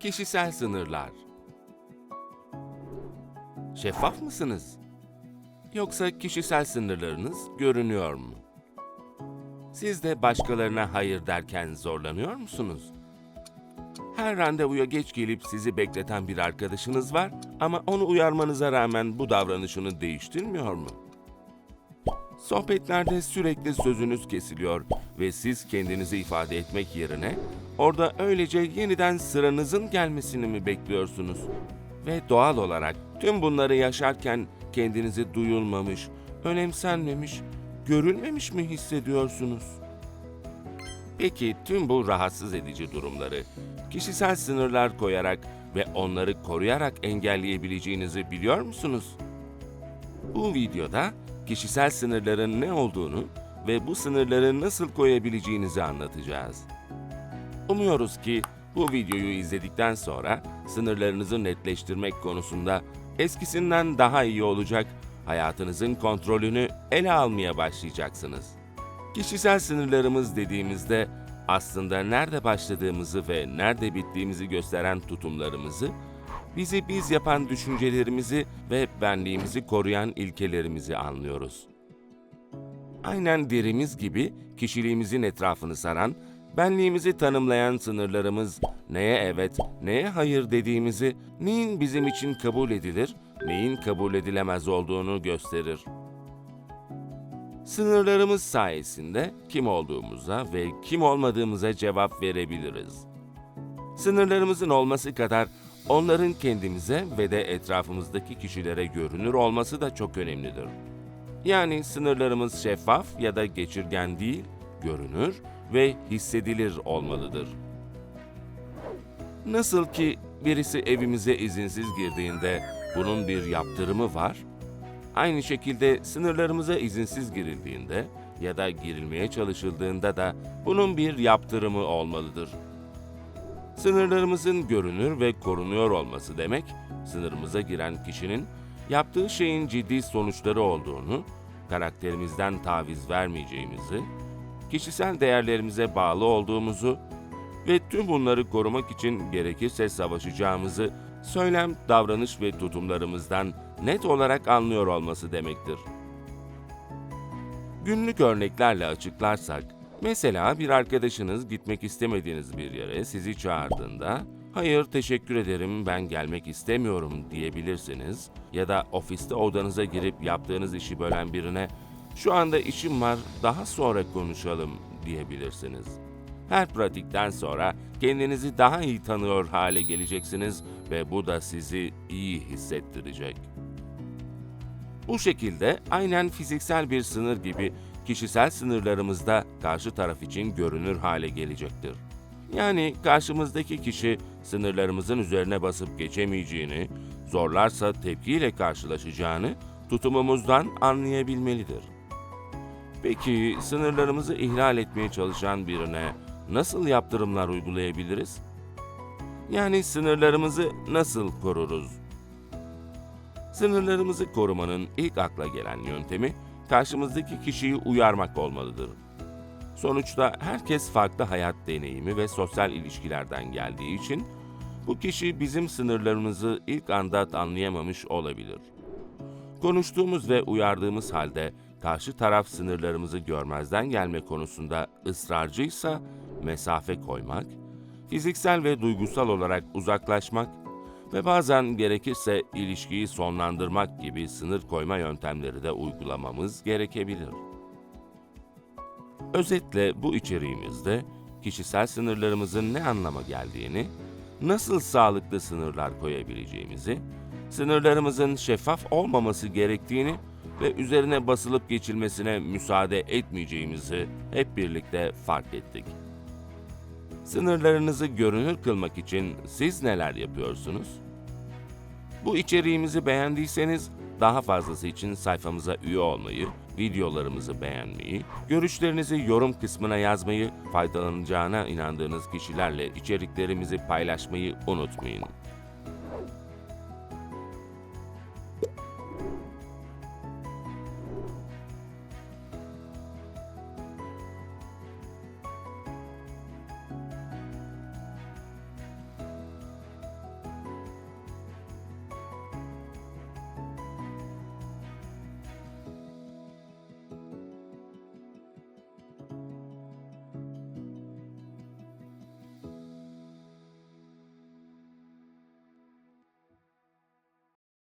Kişisel sınırlar. Şeffaf mısınız? Yoksa kişisel sınırlarınız görünüyor mu? Siz de başkalarına hayır derken zorlanıyor musunuz? Her randevuya geç gelip sizi bekleten bir arkadaşınız var ama onu uyarmanıza rağmen bu davranışını değiştirmiyor mu? Sohbetlerde sürekli sözünüz kesiliyor ve siz kendinizi ifade etmek yerine orada öylece yeniden sıranızın gelmesini mi bekliyorsunuz? Ve doğal olarak tüm bunları yaşarken kendinizi duyulmamış, önemsenmemiş, görülmemiş mi hissediyorsunuz? Peki tüm bu rahatsız edici durumları kişisel sınırlar koyarak ve onları koruyarak engelleyebileceğinizi biliyor musunuz? Bu videoda kişisel sınırların ne olduğunu ve bu sınırları nasıl koyabileceğinizi anlatacağız. Umuyoruz ki bu videoyu izledikten sonra sınırlarınızı netleştirmek konusunda eskisinden daha iyi olacak, hayatınızın kontrolünü ele almaya başlayacaksınız. Kişisel sınırlarımız dediğimizde aslında nerede başladığımızı ve nerede bittiğimizi gösteren tutumlarımızı, bizi biz yapan düşüncelerimizi ve benliğimizi koruyan ilkelerimizi anlıyoruz. Aynen derimiz gibi kişiliğimizin etrafını saran, benliğimizi tanımlayan sınırlarımız neye evet, neye hayır dediğimizi, neyin bizim için kabul edilir, neyin kabul edilemez olduğunu gösterir. Sınırlarımız sayesinde kim olduğumuza ve kim olmadığımıza cevap verebiliriz. Sınırlarımızın olması kadar onların kendimize ve de etrafımızdaki kişilere görünür olması da çok önemlidir. Yani sınırlarımız şeffaf ya da geçirgen değil, görünür ve hissedilir olmalıdır. Nasıl ki birisi evimize izinsiz girdiğinde bunun bir yaptırımı var, aynı şekilde sınırlarımıza izinsiz girildiğinde ya da girilmeye çalışıldığında da bunun bir yaptırımı olmalıdır. Sınırlarımızın görünür ve korunuyor olması demek, sınırımıza giren kişinin yaptığı şeyin ciddi sonuçları olduğunu, karakterimizden taviz vermeyeceğimizi, kişisel değerlerimize bağlı olduğumuzu ve tüm bunları korumak için gerekirse savaşacağımızı söylem, davranış ve tutumlarımızdan net olarak anlıyor olması demektir. Günlük örneklerle açıklarsak, mesela bir arkadaşınız gitmek istemediğiniz bir yere sizi çağırdığında, hayır teşekkür ederim ben gelmek istemiyorum diyebilirsiniz ya da ofiste odanıza girip yaptığınız işi bölen birine şu anda işim var daha sonra konuşalım diyebilirsiniz. Her pratikten sonra kendinizi daha iyi tanıyor hale geleceksiniz ve bu da sizi iyi hissettirecek. Bu şekilde aynen fiziksel bir sınır gibi kişisel sınırlarımız da karşı taraf için görünür hale gelecektir. Yani karşımızdaki kişi sınırlarımızın üzerine basıp geçemeyeceğini, zorlarsa tepkiyle karşılaşacağını tutumumuzdan anlayabilmelidir. Peki sınırlarımızı ihlal etmeye çalışan birine nasıl yaptırımlar uygulayabiliriz? Yani sınırlarımızı nasıl koruruz? Sınırlarımızı korumanın ilk akla gelen yöntemi karşımızdaki kişiyi uyarmak olmalıdır. Sonuçta herkes farklı hayat deneyimi ve sosyal ilişkilerden geldiği için bu kişi bizim sınırlarımızı ilk anda anlayamamış olabilir. Konuştuğumuz ve uyardığımız halde karşı taraf sınırlarımızı görmezden gelme konusunda ısrarcıysa mesafe koymak, fiziksel ve duygusal olarak uzaklaşmak ve bazen gerekirse ilişkiyi sonlandırmak gibi sınır koyma yöntemleri de uygulamamız gerekebilir. Özetle bu içeriğimizde kişisel sınırlarımızın ne anlama geldiğini, nasıl sağlıklı sınırlar koyabileceğimizi, sınırlarımızın şeffaf olmaması gerektiğini ve üzerine basılıp geçilmesine müsaade etmeyeceğimizi hep birlikte fark ettik. Sınırlarınızı görünür kılmak için siz neler yapıyorsunuz? Bu içeriğimizi beğendiyseniz daha fazlası için sayfamıza üye olmayı, videolarımızı beğenmeyi, görüşlerinizi yorum kısmına yazmayı, faydalanacağına inandığınız kişilerle içeriklerimizi paylaşmayı unutmayın.